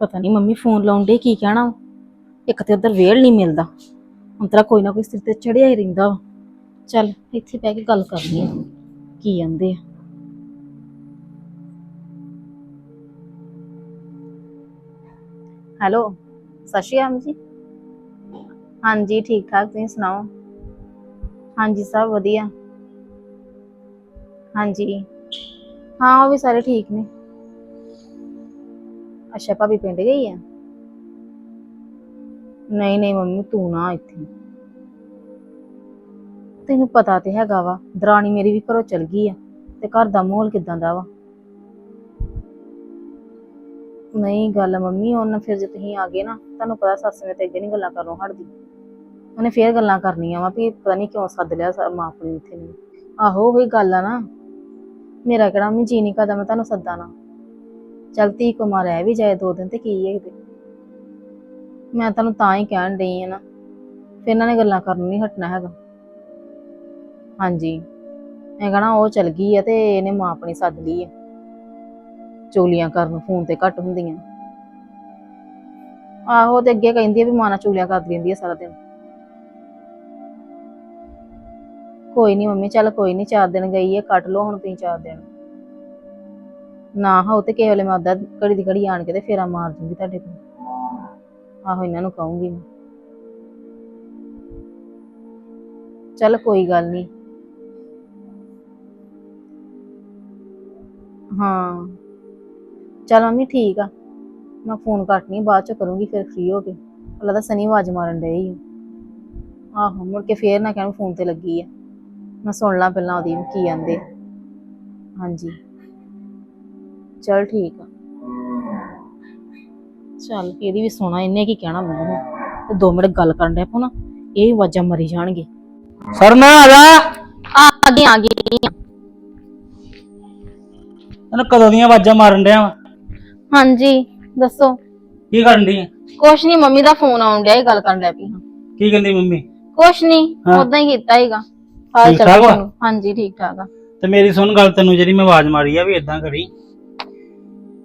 ਪਤਾ ਨਹੀਂ mummy phone ਲਾਉਂਦੇ ਕੀ ਕਹਿਣਾ ਵਾ। ਇੱਕ ਤੇ ਉਧਰ ਵੇਲ ਨਹੀਂ ਮਿਲਦਾ। ਅੰਤਰਾ ਕੋਈ ਨਾ ਕੋਈ ਸਿਰ ਤੇ ਚੜਿਆ ਹੀ ਰਹਿੰਦਾ ਵਾ। ਚੱਲ, ਇੱਥੇ ਬਹਿ ਕੇ ਗੱਲ ਕਰਨੀ ਆ। ਕੀ ਕਹਿੰਦੇ ਆ। ਹੈਲੋ, ਸਤਿ ਸ਼੍ਰੀ ਅਕਾਲ ਜੀ। ਹਾਂਜੀ ਠੀਕ ਠਾਕ ਤੁਸੀਂ ਸੁਣਾਓ? ਹਾਂਜੀ, ਸਭ ਵਧੀਆ। ਹਾਂਜੀ। ਹਾਂ, ਉਹ ਵੀ ਸਾਰੇ ਠੀਕ ਨੇ। ਅੱਛਾ, ਭਾਬੀ ਪਿੰਡ ਗਈ ਆ? ਨਹੀਂ ਨਹੀਂ ਮੰਮੀ, ਤੂੰ ਨਾ ਇੱਥੇ। ਤੈਨੂੰ ਪਤਾ ਤੇ ਹੈਗਾ ਵਾ, ਦਰਾਣੀ ਮੇਰੀ ਵੀ ਘਰੋਂ ਚਲ ਗਈ ਆ, ਤੇ ਘਰ ਦਾ ਮਾਹੌਲ ਕਿਦਾਂ ਦਾ ਵਾ? ਨਹੀਂ, ਗੱਲ ਮੰਮੀ ਉਹਨਾਂ ਫਿਰ ਜੇ ਤੁਸੀਂ ਆ ਗਏ ਨਾ, ਤੁਹਾਨੂੰ ਪਤਾ ਸੱਸ ਨੇ ਤੇ ਅੱਗੇ ਨਹੀਂ ਗੱਲਾਂ ਕਰਨੋਂ ਹਟਦੀ। ਉਹਨੇ ਫੇਰ ਗੱਲਾਂ ਕਰਨੀਆਂ ਵਾ, ਵੀ ਪਤਾ ਨਹੀਂ ਕਿਉਂ ਸੱਦ ਲਿਆ ਮਾਂ ਆਪਣੀ ਇੱਥੇ ਨੂੰ। ਆਹੋ, ਉਹੀ ਗੱਲ ਆ ਨਾ। ਮੇਰਾ ਕਿਹੜਾ ਮੈਂ ਜੀ ਨਹੀਂ ਕਰਦਾ, ਮੈਂ ਤੁਹਾਨੂੰ ਸੱਦਾ ਨਾ। ਚੱਲ ਧੀ ਕੁਮਾਰ ਰਹਿ ਵੀ ਜਾਏ ਦੋ ਦਿਨ ਤੇ ਕੀ ਹੈ ਕਿਤੇ ਮੈਂ ਤੁਹਾਨੂੰ ਤਾਂ ਹੀ ਕਹਿਣ ਡਈ ਆ ਨਾ, ਫਿਰ ਇਹਨਾਂ ਨੇ ਗੱਲਾਂ ਕਰਨ ਨਹੀਂ ਹਟਣਾ ਹੈਗਾ। ਹਾਂਜੀ ਇਹ ਕਹਣਾ ਉਹ ਚਲ ਗਈ ਆ ਤੇ ਇਹਨੇ ਮਾਂ ਆਪਣੀ ਸੱਦ ਲਈ ਆ। ਚੋਲੀਆਂ ਕਰਨ ਫੋਨ ਤੇ ਘੱਟ ਹੁੰਦੀਆਂ। ਆਹੋ ਤੇ ਅੱਗੇ ਕਹਿੰਦੀ ਆ ਵੀ ਮਾਂ ਨਾਲ ਚੁਗਲੀਆਂ ਕਰਦੀ ਰਹਿੰਦੀ ਆ ਸਾਰਾ ਦਿਨ। ਕੋਈ ਨਹੀਂ ਮੰਮੀ, ਚੱਲ ਕੋਈ ਨਹੀਂ ਚਾਰ ਦਿਨ ਗਈ ਹੈ ਕੱਟ ਲਓ ਹੁਣ ਤੁਸੀਂ ਚਾਰ ਦਿਨ। ਨਾ ਹੋ ਤੇ ਵੇਲੇ ਮੈਂ ਅੱਧਾ ਘੜੀ ਦੀ ਘੜੀ ਆਣ ਕੇ ਤੇ ਫੇਰਾ ਮਾਰ ਦੂੰਗੀ ਤੁਹਾਡੇ ਕੋਲ। ਆਹੋ, ਇਹਨਾਂ ਨੂੰ ਕਹੂੰਗੀ ਮੈਂ। ਚੱਲ ਕੋਈ ਗੱਲ ਨਹੀਂ ਹਾਂ। ਚੱਲ ਮੰਮੀ ਠੀਕ ਆ। ਮੈਂ ਫੋਨ ਕੱਟਣੀ ਬਾਅਦ ਚ ਕਰੂੰਗੀ, ਫਿਰ ਫ੍ਰੀ ਹੋ ਕੇ। ਅੱਲਾ ਤਾਂ ਸਨੀ ਆਵਾਜ਼ ਮਾਰਨ ਡਈ ਆ। ਆਹੋ, ਮੁੜ ਕੇ ਫੇਰ ਨਾ ਕਹਿਣ ਫੋਨ ਤੇ ਲੱਗੀ ਆ। ਮੈਂ ਸੁਣ ਲਾਂ ਪਹਿਲਾਂ ਉਹਦੀ ਵੀ ਕੀ ਆਂਦੇ। ਹਾਂਜੀ। ਚਲ ਠੀਕ ਆ। ਚੱਲ ਇਹਦੀ ਵੀ ਸੁਣਾ ਇਹਨੇ ਕੀ ਕਹਿਣਾ ਮੈਨੂੰ। ਤੇ ਦੋ ਮਿੰਟ ਗੱਲ ਕਰਨ ਡਿਆ ਪੋ ਨਾ ਇਹ ਆਵਾਜ਼ਾਂ ਮਰੀ ਜਾਣਗੇ। ਸਰ ਮੈਂ ਆ ਜਾ। ਆ ਗਈ ਆ ਗਈ। ਤੈਨੂੰ ਕਦੋਂ ਦੀਆਂ ਆਵਾਜ਼ਾਂ ਮਾਰਨ ਡਿਆ ਵਾਂ? ਹਾਂਜੀ ਦੱਸੋ। ਕੀ ਕਰਨ ਡਈ ਆਂ? ਕੁਛ ਨਹੀਂ ਮੰਮੀ ਦਾ ਫੋਨ ਆਉਣ ਡਿਆ ਇਹ ਗੱਲ ਕਰਨ ਲੱਗ ਪਈ ਹਾਂ। ਕੀ ਕਹਿੰਦੀ ਮੰਮੀ? ਕੁਛ ਨਹੀਂ ਹਾਂ। ਉਦਾਂ ਹੀ ਕੀਤਾ ਹੀਗਾ ਹਾਲ ਠੀਕ ਵਾ? ਹਾਂਜੀ ਠੀਕ ਠਾਕ ਆ। ਤੇ ਮੇਰੀ ਸੁਣ ਗੱਲ ਤੈਨੂੰ ਜਿਹੜੀ ਮੈਂ ਆਵਾਜ਼ ਮਾਰੀ ਆ ਵੀ ਇਦਾਂ ਕਰੀ।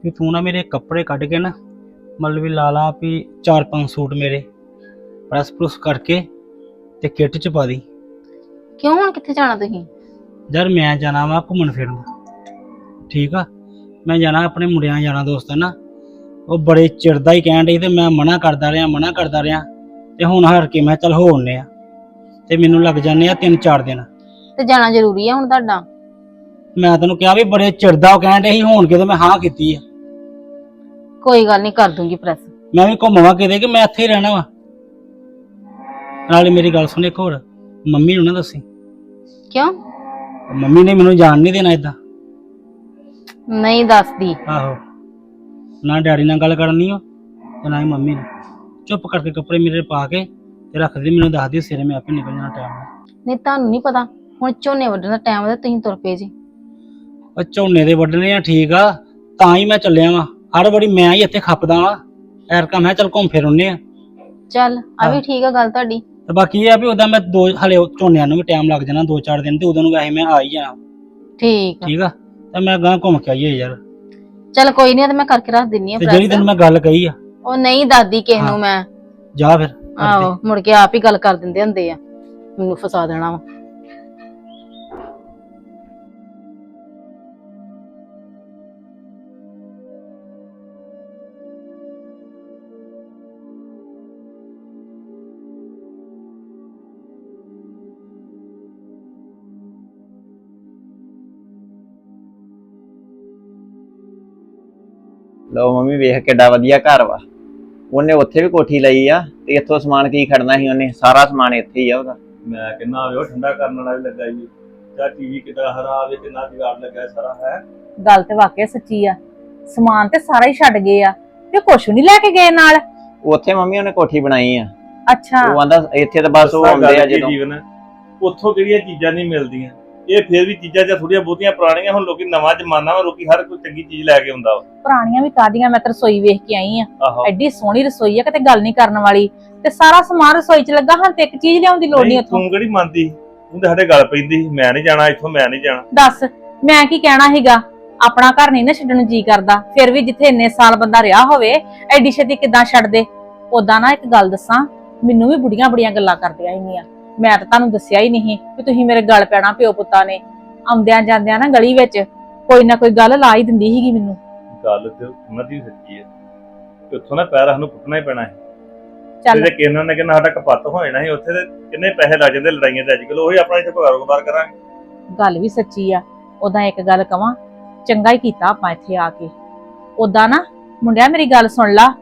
ਵੀ ਤੂੰ ਨਾ ਮੇਰੇ ਕੱਪੜੇ ਕੱਢ ਕੇ ਨਾ ਮਤਲਬ ਵੀ ਲਾ ਲਾ ਵੀ ਚਾਰ ਪੰਜ ਸੂਟ ਮੇਰੇ ਪ੍ਰੈਸ ਪ੍ਰੂਸ ਕਰਕੇ ਤੇ ਕਿੱਟ ਚ ਪਾ ਦੀ। ਕਿਉਂ ਹੁਣ ਕਿੱਥੇ ਜਾਣਾ ਤੁਸੀਂ? ਯਾਰ ਮੈਂ ਜਾਣਾ ਵਾ ਘੁੰਮਣ ਫਿਰਨ। ਠੀਕ ਆ? ਮੈਂ ਜਾਣਾ ਆਪਣੇ ਮੁੰਡਿਆਂ ਜਾਣਾ ਦੋਸਤਾਂ ਨਾਲ। ਉਹ ਬੜੇ ਚਿਰਦਾ ਹੀ ਕਹਿਣ ਡਈ ਤੇ ਮੈਂ ਮਨਾ ਕਰਦਾ ਰਿਹਾ ਮਨਾ ਕਰਦਾ ਰਿਹਾ। ਤੇ ਹੁਣ ਹਾਰ ਕੇ ਮੈਂ ਚੱਲ ਹੋ ਆਉਂਦੇ ਆ। ਤੇ ਮੈਨੂੰ ਲੱਗ ਜਾਂਦੇ ਆ ਤਿੰਨ ਚਾਰ ਦਿਨ। ਤੇ ਜਾਣਾ ਜ਼ਰੂਰੀ ਆ ਹੁਣ ਤੁਹਾਡਾ? ਮੈਂ ਤੈਨੂੰ ਕਿਹਾ ਵੀ ਬੜੇ ਚਿਰਦਾ ਉਹ ਕਹਿਣ ਸੀ ਹੋਣ ਕਿਤੇ ਮੈਂ ਹਾਂ ਕੀਤੀ ਆ। ਕੋਈ ਗੱਲ ਨਹੀਂ ਕਰ ਦੂੰਗੀ ਪ੍ਰੈਸ ਮੈਂ ਵੀ ਘੁੰਮਵਾ ਕਿਤੇ ਕਿ ਮੈਂ ਇੱਥੇ ਹੀ ਰਹਿਣਾ ਵਾ। ਨਾਲੇ ਮੇਰੀ ਗੱਲ ਸੁਣ ਇੱਕ ਹੋਰ ਮੰਮੀ ਨੂੰ ਨਾ ਦੱਸੀ। ਕਿਉਂ? ਮੰਮੀ ਨੇ ਮੈਨੂੰ ਜਾਣ ਨਹੀਂ ਦੇਣਾ ਇਦਾਂ ਨਹੀਂ ਦੱਸਦੀ। ਆਹੋ। ਨਾ ਡੈਡੀ ਨਾਲ ਗੱਲ ਕਰਨੀ ਹੋ ਤੇ ਨਾ ਹੀ ਮੰਮੀ ਨਾਲ। ਚੁੱਪ ਕਰਕੇ ਕੱਪੜੇ ਮੇਰੇ ਪਾ ਕੇ ਤੇ ਰੱਖ ਦੇ ਮੈਨੂੰ ਦੱਸ ਦਿਓ ਸਿਰੇ ਮੈਂ ਆਪੇ ਨਿਕਲ ਜਾਣਾ ਟਾਈਮ ਨਾਲ। ਨਹੀਂ ਤੁਹਾਨੂੰ ਨਹੀਂ ਪਤਾ ਹੁਣ ਝੋਨੇ ਵੱਢਣ ਦਾ ਟਾਈਮ ਹੈ ਤੁਸੀਂ ਤੁਰ ਪਏ ਜੀ। ਉਹ ਝੋਨੇ ਦੇ ਵੱਢਣੇ ਆ ਠੀਕ ਆ ਤਾਂ ਹੀ ਮੈਂ ਚੱਲਿਆ ਵਾਂ। ਹਰ ਵਾਰੀ ਮੈਂ ਹੀ ਇੱਥੇ ਖੱਪਦਾ ਵਾਂ। ਐਰਕਾ ਮੈਂ ਚੱਲ ਘੁੰਮ ਫਿਰ ਆਉਂਦੇ ਆ। ਚੱਲ ਆ ਵੀ। ਠੀਕ ਆ ਗੱਲ ਤੁਹਾਡੀ। ਤੇ ਬਾਕੀ ਇਹ ਆ ਵੀ ਉਦਾਂ ਮੈਂ ਦੋ ਹਲੇ ਝੋਨਿਆਂ ਨੂੰ ਵੀ ਟਾਈਮ ਲੱਗ ਜਾਣਾ ਦੋ ਚਾਰ ਦਿਨ ਤੇ ਉਦੋਂ ਨੂੰ ਵੈਸੇ ਮੈਂ ਆ ਹੀ ਜਾਣਾ। ਠੀਕ ਆ। ਠੀਕ ਆ? ਤੇ ਮੈਂ ਗਾਂ ਘੁੰਮ ਕੇ ਆਈਏ ਯਾਰ। ਚੱਲ ਕੋਈ ਨਹੀਂ ਤੇ ਮੈਂ ਕਰਕੇ ਰੱਖ ਦਿੰਨੀ ਆ ਤੇ ਜਿਹੜੀ ਤੈਨੂੰ ਪ੍ਰੈਸ ਮੈਂ ਗੱਲ ਕਹੀ ਆ। ਉਹ ਨਹੀਂ ਦਾਦੀ ਕਿਸੇ। ਨੂੰ ਮੈਂ। ਜਾ ਫਿਰ। ਆਹੋ ਮੁੜ ਕੇ ਆਪ ਹੀ ਗੱਲ ਕਰ ਦਿੰਦੇ ਹੁੰਦੇ ਆ। ਮੈਨੂੰ ਫਸਾ ਦੇਣਾ ਵਾ। ਲਓ ਮੰਮੀ ਵੇਖ ਕਿੱਡਾ ਵਧੀਆ ਘਰ ਵਾ। ਉਹਨੇ ਉੱਥੇ ਵੀ ਕੋਠੀ ਲਈ ਆ ਤੇ ਇੱਥੋਂ ਸਮਾਨ ਕੀ ਖੜਨਾ ਸੀ ਉਹਨੇ? ਸਾਰਾ ਸਮਾਨ ਇੱਥੇ ਹੀ ਆ ਉਹਦਾ। ਮੈਂ ਹੋਵੇ ਉਹ ਠੰਡਾ ਕਰਨ ਵਾਲਾ ਵੀ ਲੱਗਾ ਜੀ ਜਾਂ ਟੀਵੀ ਕਿਦਾਂ ਹਰਾ ਆਵੇ ਕਿੰਨਾ ਜੁਗਾੜ ਲੱਗਾ ਸਾਰਾ ਹੈ? ਗੱਲ ਤੇ ਵਾਕਿਆ ਸੱਚੀ ਆ। ਸਮਾਨ ਤੇ ਸਾਰਾ ਹੀ ਛੱਡ ਗਏ ਆ ਤੇ ਕੁਛ ਨਹੀਂ ਲੈ ਕੇ ਗਏ ਨਾਲ? ਉੱਥੇ ਮੰਮੀ ਉਹਨੇ ਕੋਠੀ ਬਣਾਈ ਆ। ਅੱਛਾ। ਉਹ ਆਂਦਾ ਇੱਥੇ ਤਾਂ ਬਸ ਉਹ ਆਉਂਦੇ ਆ ਜਦੋਂ। ਜੀਵਨ? ਉੱਥੋਂ ਕਿਹੜੀਆਂ ਚੀਜ਼ਾਂ ਨਹੀਂ ਮਿਲਦੀਆਂ? ਇਹ ਫਿਰ ਵੀ ਚੀਜ਼ਾਂ ਜਾਂ ਥੋੜੀਆਂ ਬਹੁਤੀਆਂ ਪੁਰਾਣੀਆਂ ਹੁਣ ਲੋਕੀ ਨਵਾਂ ਜ਼ਮਾਨਾ ਵਾ ਲੋਕੀ ਹਰ ਕੋਈ ਚੰਗੀ ਚੀਜ਼ ਲੈ ਕੇ ਆਉਂਦਾ ਵਾ। ਪੁਰਾਣੀਆਂ ਵੀ ਕਾਦੀਆਂ ਮੈਂ ਤੇ ਰਸੋਈ ਵੇਖ ਕੇ ਆਈ ਆ। ਆਹੋ। ਐਡੀ ਸੋਹਣੀ ਰਸੋਈ ਆ ਕਿਤੇ ਗੱਲ ਨਹੀਂ ਕਰਨ ਵਾਲੀ। ਤੇ ਸਾਰਾ ਸਮਾਨ ਰਸੋਈ 'ਚ ਲੱਗਾ ਹਾਂ ਤੇ ਇੱਕ ਚੀਜ਼ ਲਿਆਉਣ ਦੀ ਲੋੜ ਨਹੀਂ ਨਹੀਂ, ਉੱਥੋਂ। ਤੂੰ ਕਿਹੜੀ ਮੰਨਦੀ? ਤਾਂ ਸਾਡੇ ਗੱਲ ਪੈਂਦੀ। ਸੀ, ਮੈਂ ਨਹੀਂ ਜਾਣਾ ਇੱਥੋਂ ਮੈਂ ਨਹੀਂ ਜਾਣਾ। ਦੱਸ ਮੈਂ ਕੀ ਕਹਿਣਾ ਸੀਗਾ? ਆਪਣਾ ਘਰ ਨਹੀਂ ਨਾ ਛੱਡਣ ਨੂੰ ਜੀ ਕਰਦਾ। ਫਿਰ ਵੀ ਜਿੱਥੇ ਇੰਨੇ ਸਾਲ ਬੰਦਾ ਰਿਹਾ ਹੋਵੇ ਐਡੀ ਛੇਤੀ ਕਿਦਾਂ ਛੱਡ ਦੇ ਉਦਾਂ ਨਾ ਇੱਕ ਗੱਲ ਦੱਸਾਂ ਮੈਨੂੰ ਵੀ ਬੁੜੀਆਂ ਬੜੀਆਂ ਗੱਲਾਂ ਕਰਦੀਆਂ ਹੈਗੀਆਂ ਮੈਂ ਤਾਂ ਤੁਹਾਨੂੰ ਦੱਸਿਆ ਹੀ ਨਹੀਂ ਕਿ ਤੁਸੀਂ ਮੇਰੇ ਗਲ ਪੈਣਾ ਪਿਓ ਪੁੱਤਾਂ ਨੇ। ਆਉਂਦਿਆਂ ਜਾਂਦਿਆਂ ਨਾ ਗਲੀ ਵਿੱਚ ਕੋਈ ਨਾ ਕੋਈ ਗੱਲ ਲਾ ਹੀ ਦਿੰਦੀ ਸੀਗੀ ਮੈਨੂੰ। ਗੱਲ ਤੇ ਉਹਨਾਂ ਦੀ ਵੀ ਸੱਚੀ ਹੈ। ਕਿ ਉੱਥੋਂ ਨਾ ਪੈਰ ਸਾਨੂੰ ਪੁੱਟਣਾ ਹੀ ਪੈਣਾ ਹੈ ਚੱਲ। ਜੇ ਕਿਹਨਾਂ ਨੇ ਕਿੰਨਾ ਸਾਡਾ ਕਪੱਤ ਹੋ ਜਾਣਾ ਸੀ ਉੱਥੇ ਤੇ ਕਿੰਨੇ ਪੈਸੇ ਲੱਗ ਜਾਂਦੇ ਲੜਾਈਆਂ ਤੇ ਅੱਜ ਕੱਲ ਉਹੀ ਆਪਣਾ ਇੱਥੇ ਕਾਰੋਬਾਰ ਕਰਾਂਗੇ। ਗੱਲ ਵੀ ਸੱਚੀ ਆ। ਉਦਾਂ ਇੱਕ ਗੱਲ ਕਵਾਂ ਚੰਗਾ ਹੀ ਕੀਤਾ ਆਪਾਂ ਇੱਥੇ ਆ ਕੇ। ਉਦਾਂ ਨਾ ਮੁੰਡਿਆ ਮੇਰੀ ਗੱਲ ਸੁਣ ਲਾ।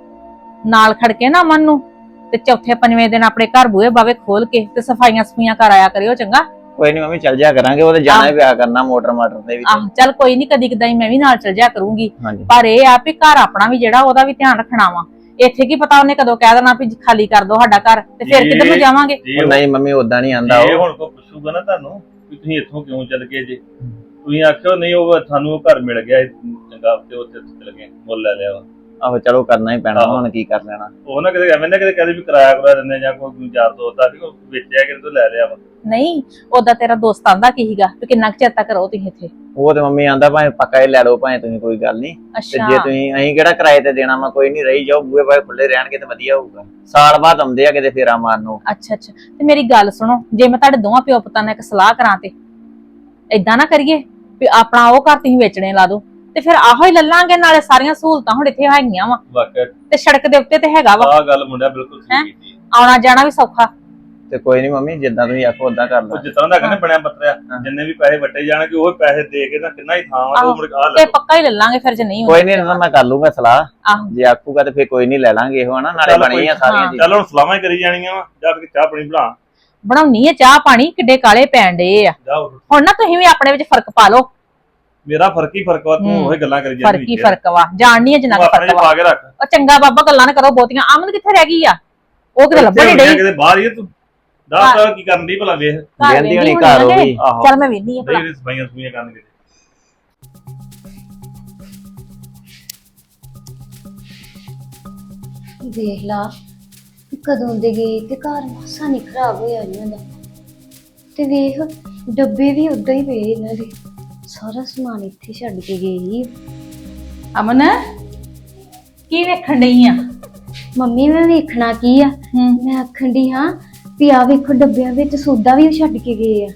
ਨਾਲ ਖੜ ਕੇ ਨਾ ਮਨ ਨੂੰ। ਤੇ ਚੌਥੇ ਪੰਜਵੇਂ ਦਿਨ ਆਪਣੇ ਘਰ ਬੂਹੇ ਬਾਵੇ ਖੋਲ ਕੇ ਤੇ ਸਫਾਈਆਂ ਸਫੀਆਂ ਕਰ ਆਇਆ ਕਰਿਓ ਚੰਗਾ? ਕੋਈ ਨਹੀਂ ਮੰਮੀ ਚੱਲ ਜਾ ਕਰਾਂਗੇ ਉਹ ਤੇ ਜਾਣਾ ਹੀ ਪਿਆ ਕਰਨਾ ਮੋਟਰ ਮਾਟਰ ਤੇ ਵੀ। ਆਹ ਚੱਲ ਕੋਈ ਨਹੀਂ ਕਦੀ ਕਦਾਈ ਮੈਂ ਵੀ ਨਾਲ ਚਲ ਜਾ ਕਰੂੰਗੀ। ਹਾਂਜੀ। ਪਰ ਇਹ ਆ ਵੀ ਘਰ ਆਪਣਾ ਵੀ ਜਿਹੜਾ ਉਹਦਾ ਵੀ ਧਿਆਨ ਰੱਖਣਾ ਵਾ। ਇੱਥੇ ਕੀ ਪਤਾ ਉਹਨੇ ਕਦੋਂ ਕਹਿ ਦੇਣਾ ਵੀ ਖਾਲੀ ਕਰ ਦੋ ਸਾਡਾ ਘਰ ਤੇ ਫਿਰ ਜੀ। ਕਿੱਧਰ ਨੂੰ ਜਾਵਾਂਗੇ? ਜੇ ਉਹ ਨਹੀਂ ਮੰਮੀ ਉਦਾਂ ਨਹੀਂ ਆਂਦਾ ਜੇ ਉਹ। ਹੁਣ ਕੋ ਪੁੱਛੂਗਾ ਨਾ ਤੁਹਾਨੂੰ ਵੀ ਤੁਸੀਂ ਇੱਥੋਂ ਕਿਉਂ ਚੱਲ ਗਏ ਜੇ? ਤੁਸੀਂ ਆਖਿਓ ਨਹੀਂ ਉਹ ਤੁਹਾਨੂੰ ਉਹ ਘਰ ਮਿਲ ਗਿਆ ਇਹ ਚੰਗਾ ਤੇ ਉੱਥੇ ਚੱਲ ਗਏ ਮੁੱਲ ਲੈ ਲਿਆ ਵਾ। ਆਹੋ ਚਲੋ ਕਰਨਾ ਹੀ ਪੈਣਾ। ਹੁਣ ਕੀ ਕਰ ਲੈਣਾ। ਉਹ ਨਾ ਕਿਤੇ ਐਵੇਂ ਨਾ ਕਿਤੇ ਕਹਦੇ ਵੀ ਕਿਰਾਇਆ ਕਰਾ ਦਿੰਦੇ ਜਾਂ ਕੋਈ ਯਾਰ ਦੋਸਤ ਆ ਸੀ ਉਹ ਵੇਚਿਆ ਕਿਤੇ ਤੋਂ ਲੈ ਲਿਆ ਵਾ। ਨਹੀਂ ਉਹਦਾ ਤੇਰਾ ਦੋਸਤ ਆਂਦਾ ਕੀ ਵੀ ਕਿੰਨਾ ਕੁ ਚਿਰ ਤੱਕ ਰਹੋ ਤੁਸੀਂ ਇੱਥੇ? ਉਹ ਤੇ ਮੰਮੀ ਆਂਦਾ ਭਾਵੇਂ ਪੱਕਾ ਹੀ ਲੈ ਲਓ ਭਾਵੇਂ ਤੁਸੀਂ ਕੋਈ ਗੱਲ ਨਹੀਂ। ਤੇ ਅੱਛਾ। ਜੇ ਤੁਸੀਂ ਅਸੀਂ ਕਿਹੜਾ ਕਿਰਾਏ ਤੇ ਦੇਣਾ ਵਾ ਕੋਈ ਨਹੀਂ ਰਹੀ ਜਾਓ ਬੂਹੇ ਬਾਏ ਖੁੱਲੇ ਰਹਿਣਗੇ ਤੇ ਵਧੀਆ ਹੋਊਗਾ। ਸਾਲ ਬਾਅਦ ਆਉਂਦੇ ਆ ਕਿਤੇ ਫੇਰਾ ਮਾਰਨ ਨੂੰ। ਅੱਛਾ ਅੱਛਾ। ਤੇ ਮੇਰੀ ਗੱਲ ਸੁਣੋ ਜੇ ਮੈਂ ਤੁਹਾਡੇ ਦੋਵਾਂ ਪਿਓ ਪੁੱਤਾਂ ਨਾਲ ਇੱਕ ਸਲਾਹ ਕਰਾਂ ਤੇ ਏਦਾਂ ਨਾ ਕਰੀਏ ਵੀ ਆਪਣਾ ਉਹ ਘਰ ਤੁਸੀਂ ਵੇਚਣੇ ਲਾ ਦਿਓ। ਤੇ ਫਿਰ ਆਹੋ ਹੀ ਲੱਲਾਂਗੇ ਨਾਲੇ ਸਾਰੀਆਂ ਸਹੂਲਤਾਂ ਹੁਣ ਇੱਥੇ ਹੈਗੀਆਂ ਵਾ। ਵਾਕਿਆ ਤੇ ਸੜਕ ਦੇ ਉੱਤੇ ਤੇ ਹੈਗਾ ਵਾ। ਆਹ ਗੱਲ ਮੁੰਡਿਆ ਬਿਲਕੁਲ ਹੈਂ? ਸਹੀ ਕੀਤੀ। ਆਉਣਾ ਜਾਣਾ ਵੀ ਸੌਖਾ। ਤੇ ਕੋਈ ਨਹੀਂ ਮੰਮੀ ਜਿੱਦਾਂ ਤੁਸੀਂ ਆਖੋ ਉਦਾਂ ਕਰ ਉਹ ਲਓ ਜਿਸ ਤਰ੍ਹਾਂ ਦਾ ਕਹਿੰਦੇ ਬਣਿਆ ਬੱਤਰਿਆ ਹਾਂ। ਜਿੰਨੇ ਵੀ ਪੈਸੇ ਵੱਟੇ ਜਾਣਗੇ ਉਹ ਪੈਸੇ ਦੇ ਕੇ ਨਾ ਕਿੰਨਾ ਹੀ ਥਾਂ ਵਾ ਤੇ ਆਹੋ। ਉਹ ਮੁੜ ਕੇ ਆਹ ਤੇ ਲੈ ਪੱਕਾ ਹੀ ਲੱਲਾਂਗੇ ਫਿਰ ਜੇ ਨਹੀਂ ਕੋਈ ਨਹੀਂ ਨਾ ਮੈਂ ਕਰ ਲੂੰਗਾ ਸਲਾਹ। ਆਹੋ। ਜੇ ਆਖੂਗਾ ਤੇ ਫੇਰ ਕੋਈ ਨਹੀਂ ਲੈ ਲਾਂਗੇ ਇਹੋ ਹਨਾ? ਨਾਲੇ ਚੱਲ ਬਣੀ ਆ ਹਾਂ। ਸਾਰੀਆਂ ਚੀਜ਼ਾਂ ਚੱਲ ਹੁਣ ਸਲਾਮਾਂ ਹੀ ਕਰੀ ਜਾਣੀਆਂ ਵਾ। ਜਾ ਕੇ ਚਾਹ ਪਾਣੀ ਬਣਾ। ਬਣਾਉਣੀ ਹੈ ਚਾਹ ਪਾਣੀ ਕਿੱਡੇ ਕਾਲੇ ਪੈਣ ਡੇ ਆ। ਜਾ ਹੁਣ ਨਾ ਤੁਸੀਂ ਵੀ ਆਪਣੇ ਵਿੱਚ ਫ਼ਰਕ ਪਾ ਲਓ। ਮੇਰਾ ਫ਼ਰਕ ਹੀ ਫ਼ਰਕ ਵਾ ਤੂੰ ਹੂੰ। ਉਹੀ ਗੱਲਾਂ ਕਰੀ ਫ਼ਰਕ ਹੀ ਫ਼ਰਕ ਵਾ ਜਾਣਨੀ ਹੈ ਜਿੰਨਾ ਕੁ ਫ਼ਰਕ ਵਾ। ਪਾ ਕੇ ਰੱਖ। ਉਹ ਚੰਗਾ ਬਾਬਾ ਗੱਲਾਂ ਨਾ ਕਰੋ ਬਹੁਤੀਆਂ ਅਮਨ ਕਿੱਥੇ ਰਹਿ ਗਈ ਆ? ਉਹ ਕਿਤੇ ਲੱਭਣ ਹੀ ਡਈ। ਕਿਤੇ ਬਾਹਰ ਹੀ ਆ ਤੂੰ। ਦੱਸ ਤਾਂ ਕੀ ਕਰਨ ਦੀ ਭਲਾ ਵੇਖ। ਘਰ ਵੇਂਦੀ ਹੋਣੀ ਵੇਂਹਦੀ ਘਰ ਉਹ ਹੋਣੀ ਵੀ। ਆਹੋ ਚੱਲ ਮੈਂ ਵੇਹਨੀ ਆ ਭਲਾ। ਨਹੀਂ ਸਫਾਈਆਂ ਸੁਈਆਂ ਕਰਨ ਕਿਤੇ। ਦੇਖ ਲਾ ਕਦੋਂ ਦੇ ਗਏ ਤੇ ਘਰ ਮਾਸਾ ਨਹੀਂ ਖਰਾਬ ਹੋਇਆ ਇਹਨਾਂ ਦਾ। ਤੇ ਵੇਖ ਡੱਬੇ ਵੀ ਉਦਾਂ ਹੀ ਪਏ ਇਹਨਾਂ ਦੇ। ਸਾਰਾ ਸਮਾਨ ਇੱਥੇ ਛੱਡ ਕੇ ਗਏ ਹੀ ਅਮਨ ਕੀ ਵੇਖਣ ਡਈ ਆ? ਮੰਮੀ ਮੈਂ ਵੇਖਣਾ ਕੀ ਆ? ਮੈਂ ਆਖਣ ਦੀ ਹਾਂ ਵੀ ਆ ਵੇਖੋ ਡੱਬਿਆਂ ਵਿੱਚ ਸੌਦਾ ਵੀ ਛੱਡ ਕੇ ਗਏ ਆ।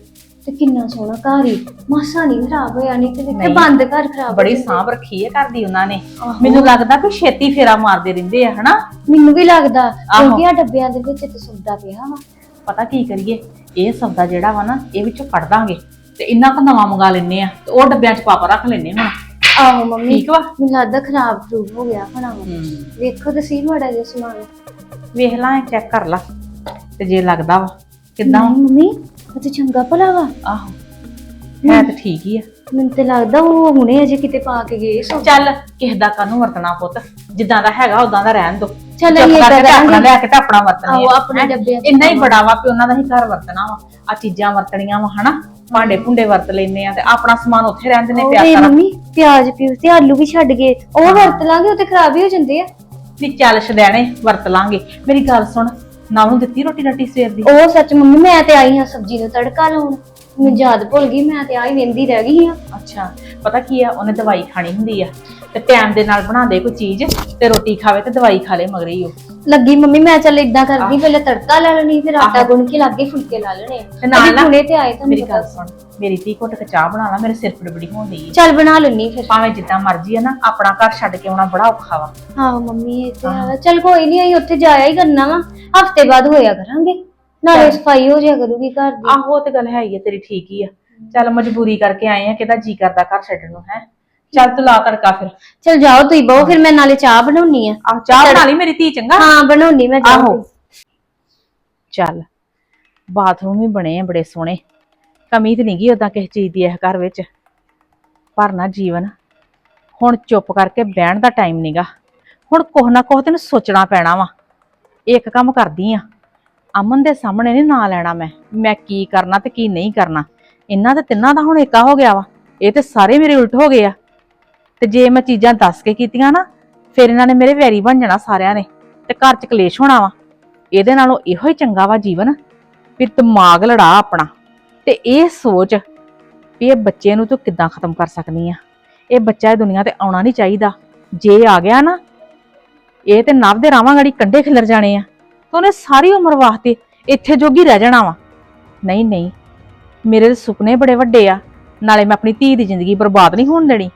ਤੇ ਕਿੰਨਾ ਸੋਹਣਾ ਘਰ ਹੀ ਮਾਸਾ ਨਹੀਂ ਖਰਾਬ ਹੋਇਆ ਨਹੀਂ ਤੇ ਨਹੀਂ। ਬੰਦ ਘਰ ਖਰਾਬ ਬੜੀ। ਸਾਂਭ ਰੱਖੀ ਹੈ ਘਰ ਦੀ ਉਹਨਾਂ ਨੇ। ਆਹੋ। ਮੈਨੂੰ ਲੱਗਦਾ ਕਿ ਛੇਤੀ ਫੇਰਾ ਮਾਰਦੇ ਰਹਿੰਦੇ ਆ ਹਨਾ? ਮੈਨੂੰ ਵੀ ਲੱਗਦਾ ਆਹੋ। ਕਿਉਂਕਿ ਆ ਡੱਬਿਆਂ ਦੇ ਵਿੱਚ ਤੇ ਸੌਦਾ ਪਿਆ ਵਾ। ਪਤਾ ਕੀ ਕਰੀਏ? ਇਹ ਸੌਦਾ ਜਿਹੜਾ ਵਾ ਨਾ ਇਹ ਵਿੱਚੋਂ ਕੱਢ ਦਾਂਗੇ। ਤੇ ਇੰਨਾ ਕੁ ਨਵਾਂ ਮੰਗਾ ਲੈਨੇ ਆ ਤੇ ਉਹ ਡੱਬਿਆਂ 'ਚ ਪਾਪਾ ਰੱਖ ਲੈਨੇ ਹੁਣ। ਆਹੋ ਮੰਮੀ ਠੀਕ ਵਾ? ਮੈਨੂੰ ਲੱਗਦਾ ਖਰਾਬ ਖਰੂਬ ਹੋ ਗਿਆ ਹੋਣਾ ਵਾ। ਵੇਖੋ ਤੇ ਸਹੀ ਮਾੜਾ ਜਿਹਾ ਸਮਾਨ। ਵੇਖ ਲਾਂ ਚੈੱਕ ਕਰ ਲਾ ਤੇ ਜੇ ਲੱਗਦਾ ਵਾ ਕਿੱਦਾਂ? ਨਹੀਂ ਮੰਮੀ ਉਹ ਤੇ ਚੰਗਾ ਭਲਾ ਵਾ। ਆਹੋ ਹੈ ਤਾਂ ਠੀਕ ਹੀ ਆ। ਮੈਨੂੰ ਤੇ ਲੱਗਦਾ ਉਹ ਹੁਣੇ ਅਜੇ ਕਿਤੇ ਪਾ ਕੇ ਗਏ ਸੋ। ਚੱਲ ਕਿਸੇ ਦਾ ਕਾਨੂੰ ਵਰਤਣਾ ਪੁੱਤ ਜਿੱਦਾਂ ਦਾ ਹੈਗਾ ਉਦਾਂ ਦਾ ਰਹਿਣ ਦੋ। ਚੱਲ ਚੁੱਪ ਅਸੀਂ ਕਰਕੇ ਏਦਾਂ ਤੇ ਆਪਣਾ ਕਰਾਂਗੇ। ਲੈ ਕੇ ਤੇ ਆਪਣਾ ਵਰਤਣੀ ਆਹੋ ਆ ਆਪਣੇ ਹੈਂ? ਡੱਬਿਆਂ ਚ ਇੰਨਾ ਹੀ ਬੜਾ ਵਾ ਵੀ ਉਹਨਾਂ ਦਾ ਹੀ ਘਰ ਵਰਤਣਾ ਵਾ। ਆ ਚੀਜ਼ਾਂ ਵਰਤਣੀਆਂ ਵਾ ਹਨਾ? ਭਾਂਡੇ ਭੁੰਡੇ ਵਰਤ ਲੈਨੇ ਆ ਤੇ ਆਪਣਾ ਸਮਾਨ ਉੱਥੇ ਨੇ ਪਿਆ ਕਰ ਮੰਮੀ ਪਿਆਜ਼ ਪਿਊਜ਼ ਤੇ ਆਲੂ ਵੀ ਛੱਡ ਗਏ। ਉਹ ਵਰਤ ਲਾਂਗੇ ਉਹ ਤੇ ਖਰਾਬ ਹੀ ਹੋ ਜਾਂਦੇ ਆ। ਵੀ ਚੱਲ ਛਦੈਣੇ ਵਰਤ ਲਾਂਗੇ। ਮੇਰੀ ਗੱਲ ਸੁਣ ਨਾ ਉਹਨੂੰ ਦਿੱਤੀ ਰੋਟੀ ਰੱਟੀ ਸਵੇਰ ਦੀ? ਉਹ ਸੱਚ ਮੰਮੀ ਮੈਂ ਤੇ ਆਈ ਹਾਂ ਸਬਜ਼ੀ ਨੂੰ ਤੜਕਾ ਲਾਉਣ। ਮੈਨੂੰ ਯਾਦ ਭੁੱਲ ਗਈ ਮੈਂ ਤੇ ਆਈ ਵੇਂਦੀ ਰਹਿ ਗਈ ਆ। ਅੱਛਾ ਪਤਾ ਕੀ ਆ ਉਹਨੇ ਦਵਾਈ ਖਾਣੀ ਹੁੰਦੀ ਆ। ਤੇ ਟਾਈਮ ਦੇ ਨਾਲ ਬਣਾ ਦੇ ਕੋਈ ਚੀਜ਼ ਤੇ ਰੋਟੀ ਖਾਵੇ ਤੇ ਦਵਾਈ ਖਾ ਲੇ ਮਗਰੇ ਹੀ ਉਹ। ਲੱਗੀ ਮੰਮੀ ਮੈਂ ਚੱਲ ਇਦਾਂ ਕਰਦੀ। ਪਹਿਲੇ ਤੜਕਾ ਲਾ ਲੈਣੀ ਫਿਰ ਆਟਾ ਆਹੋ। ਗੁੰਨ ਕੇ ਲਾਗੇ ਫੁਲਕੇ ਲਾ ਲੈਣੇ ਆ। ਤੇ ਨਾਲ ਅਜੇ ਨਾ- ਹੁਣੇ ਤੇ ਆਏ ਤੁਹਾਨੂੰ ਮੇਰੀ। ਗੱਲ ਸੁਣ ਮੇਰੀ ਧੀ ਘੁੱਟ ਕੇ ਚਾਹ ਬਣਾ ਲਾ ਮੇਰੇ ਸਿਰ ਫੜਬੜੀ ਹੁੰਦੀ ਹੈ ਚੱਲ ਬਣਾ ਲੈਣੀ ਫਿਰ। ਭਾਵੇਂ ਜਿੱਦਾਂ ਮਰਜ਼ੀ ਆ ਨਾ ਆਪਣਾ ਘਰ ਛੱਡ ਕੇ ਆਉਣਾ ਬੜਾ ਔਖਾ ਵਾ। ਆਹੋ ਮੰਮੀ ਇਹ ਤੇ ਹੈ। ਚੱਲ ਕੋਈ ਨਹੀਂ ਅਸੀਂ ਉੱਥੇ ਜਾਇਆ ਹੀ ਕਰਨਾ ਵਾ। ਹਫ਼ਤੇ ਬਾਅਦ ਹੋਇਆ ਕਰਾਂਗੇ। ਨਾਲੇ ਸਫ਼ਾਈ ਹੋ ਜਾਇਆ ਕਰੂਗੀ ਘਰ ਦੀ। ਆਹੋ ਉਹ ਤੇ ਗੱਲ ਹੈ ਹੀ ਆ ਤੇਰੀ ਠੀਕ ਹੀ ਆ। ਚੱਲ ਮਜਬੂਰੀ ਕਰਕੇ ਆਏ ਆ ਕਿਹਦਾ ਜੀ ਕਰਦਾ ਘਰ ਛੱਡਣ ਨੂੰ ਹੈ। ਚੱਲ ਤੂੰ ਲਾ ਤੜਕਾ ਫਿਰ। ਚੱਲ ਜਾਓ ਤੁਸੀਂ ਬਹੁ ਫਿਰ ਮੈਂ ਨਾਲੇ ਚਾਹ ਬਣਾਉਣੀ ਆ। ਆਹ ਚਾਹ ਬਣਾ ਲਈ ਮੇਰੀ ਧੀ ਚੰਗਾ? ਹਾਂ ਬਣਾਉਣੀ ਮੈਂ ਚਾਹ। ਆਹੋ। ਚੱਲ ਬਾਥਰੂਮ ਵੀ ਬਣੇ ਆ ਬੜੇ ਸੋਹਣੇ। ਕਮੀ ਤੇ ਨਹੀਂ ਗਈ ਉਦਾਂ ਕਿਸੇ ਚੀਜ਼ ਦੀ ਇਹ ਘਰ ਵਿੱਚ। ਪਰ ਨਾ ਜੀਵਨ ਹੁਣ ਚੁੱਪ ਕਰਕੇ ਬਹਿਣ ਦਾ ਟਾਈਮ ਨਹੀਂਗਾ ਹੁਣ ਕੁਛ ਨਾ ਕੁਛ ਤੈਨੂੰ ਸੋਚਣਾ ਪੈਣਾ ਵਾ। ਇੱਕ ਕੰਮ ਕਰਦੀ ਆ। ਅਮਨ ਦੇ ਸਾਹਮਣੇ ਨਹੀਂ ਨਾਂ ਲੈਣਾ ਮੈਂ ਮੈਂ ਕੀ ਕਰਨਾ ਤੇ ਕੀ ਨਹੀਂ ਕਰਨਾ। ਇਹਨਾਂ ਦੇ ਤਿੰਨਾਂ ਦਾ ਹੁਣ ਏਕਾ ਹੋ ਗਿਆ ਵਾ, ਇਹ ਤੇ ਸਾਰੇ ਮੇਰੇ ਉਲਟ ਹੋ ਗਏ ਆ। ਤੇ ਜੇ ਮੈਂ ਚੀਜ਼ਾਂ ਦੱਸ ਕੇ ਕੀਤੀਆਂ ਨਾ, ਫਿਰ ਇਹਨਾਂ ਨੇ ਮੇਰੇ ਵੈਰੀ ਬਣ ਜਾਣਾ ਸਾਰਿਆਂ ਨੇ, ਤੇ ਘਰ ਚ ਕਲੇਸ਼ ਹੋਣਾ ਵਾ। ਇਹਦੇ ਨਾਲੋਂ ਇਹੋ ਹੀ ਚੰਗਾ ਵਾ ਜੀਵਨ, ਵੀ ਦਿਮਾਗ ਲੜਾ ਆਪਣਾ। ਤੇ ਇਹ ਸੋਚ ਵੀ ਇਹ ਬੱਚੇ ਨੂੰ ਤੂੰ ਕਿੱਦਾਂ ਖਤਮ ਕਰ ਸਕਨੀ ਆ? ਇਹ ਬੱਚਾ ਇਹ ਦੁਨੀਆ ਤੇ ਆਉਣਾ ਨਹੀਂ ਚਾਹੀਦਾ। ਜੇ ਆ ਗਿਆ ਨਾ, ਇਹ ਤੇ ਨਵ ਦੇ ਰਾਵਾਂ ਗੜੀ ਕੰਡੇ ਖਿਲਰ ਜਾਣੇ ਆ। ਤਾਂ ਉਹਨੇ ਸਾਰੀ ਉਮਰ ਵਾਸਤੇ ਇੱਥੇ ਜੋਗੀ ਰਹਿ ਜਾਣਾ ਵਾ। ਨਹੀਂ ਨਹੀਂ, ਮੇਰੇ ਤਾਂ ਸੁਪਨੇ ਬੜੇ ਵੱਡੇ ਆ। ਨਾਲੇ ਮੈਂ ਆਪਣੀ ਧੀ ਦੀ ਜ਼ਿੰਦਗੀ ਬਰਬਾਦ ਨਹੀਂ ਹੋਣ ਦੇਣੀ।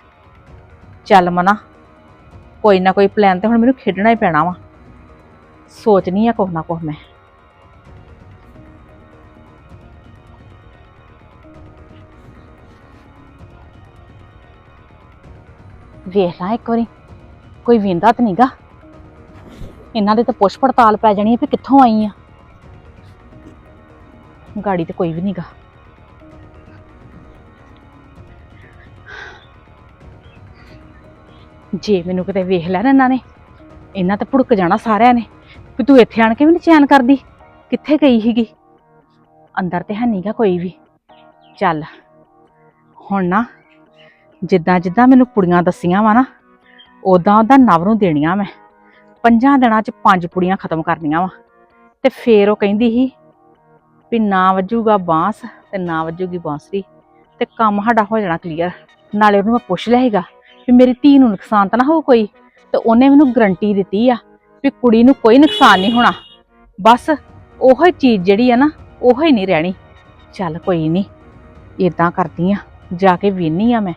ਚੱਲ ਮਨਾ, ਕੋਈ ਨਾ ਕੋਈ ਪਲਾਨ ਤੇ ਹੁਣ ਮੈਨੂੰ ਖੇਡਣਾ ਹੀ ਪੈਣਾ ਵਾ। ਸੋਚਣੀ ਆ ਕੁਛ ਨਾ ਕੁਛ ਮੈਂ। ਵੇਖ ਲਾਂ ਇੱਕ ਵਾਰੀ, ਕੋਈ ਵਿੰਦਾ ਤਾਂ ਨਹੀਂਗਾ ਇਹਨਾਂ ਦੇ ਤਾਂ ਪੁੱਛ ਪੜਤਾਲ ਪੈ ਜਾਣੀ ਹੈ ਵੀ ਕਿੱਥੋਂ ਆਈ ਆ। ਗਾੜੀ ਤੇ ਕੋਈ ਵੀ ਨਹੀਂਗਾ ਜੇ ਮੈਨੂੰ ਕਿਤੇ ਵੇਖ ਲਿਆ ਨਾ ਇਹਨਾਂ ਨੇ, ਇਹਨਾਂ ਤੇ ਭੁੜਕ ਜਾਣਾ ਸਾਰਿਆਂ ਨੇ, ਵੀ ਤੂੰ ਇੱਥੇ ਆਣ ਕੇ ਵੀ ਨੀ ਚੈਨ ਕਰਦੀ, ਕਿੱਥੇ ਗਈ ਸੀਗੀ? ਅੰਦਰ ਤੇ ਹੈ ਨਹੀਂਗਾ ਕੋਈ ਵੀ। ਚੱਲ, ਹੁਣ ਨਾ ਜਿੱਦਾਂ ਜਿੱਦਾਂ ਮੈਨੂੰ ਕੁੜੀਆਂ ਦੱਸੀਆਂ ਵਾ ਨਾ ਉਦਾਂ ਉਦਾਂ ਨਵ ਨੂੰ ਦੇਣੀਆਂ ਮੈਂ। ਪੰਜਾਂ ਦਿਨਾਂ ਚ ਪੰਜ ਪੁੜੀਆਂ ਖਤਮ ਕਰਨੀਆਂ ਵਾ। ਤੇ ਫੇਰ ਉਹ ਕਹਿੰਦੀ ਸੀ ਵੀ ਨਾ ਵੱਜੂਗਾ ਬਾਂਸ ਤੇ ਨਾ ਵੱਜੂਗੀ ਬਾਂਸਰੀ ਤੇ ਕੰਮ ਸਾਡਾ ਹੋ ਜਾਣਾ ਕਲੀਅਰ ਨਾਲੇ ਉਹਨੂੰ ਮੈਂ ਪੁੱਛ ਲਿਆ ਸੀਗਾ ਵੀ ਮੇਰੀ ਧੀ ਨੂੰ ਨੁਕਸਾਨ ਤਾਂ ਨਾ ਹੋਊ ਕੋਈ? ਤੇ ਉਹਨੇ ਮੈਨੂੰ ਗਰੰਟੀ ਦਿੱਤੀ ਆ ਵੀ ਕੁੜੀ ਨੂੰ ਕੋਈ ਨੁਕਸਾਨ ਨਹੀਂ ਹੋਣਾ। ਬਸ ਉਹੋ ਹੀ ਚੀਜ਼ ਜਿਹੜੀ ਆ ਨਾ, ਉਹੋ ਹੀ ਨਹੀਂ ਰਹਿਣੀ। ਚੱਲ ਕੋਈ ਨਹੀਂ ਇਦਾਂ ਕਰਦੀ ਆ, ਜਾ ਕੇ ਵੇਹਨੀ ਆ ਮੈਂ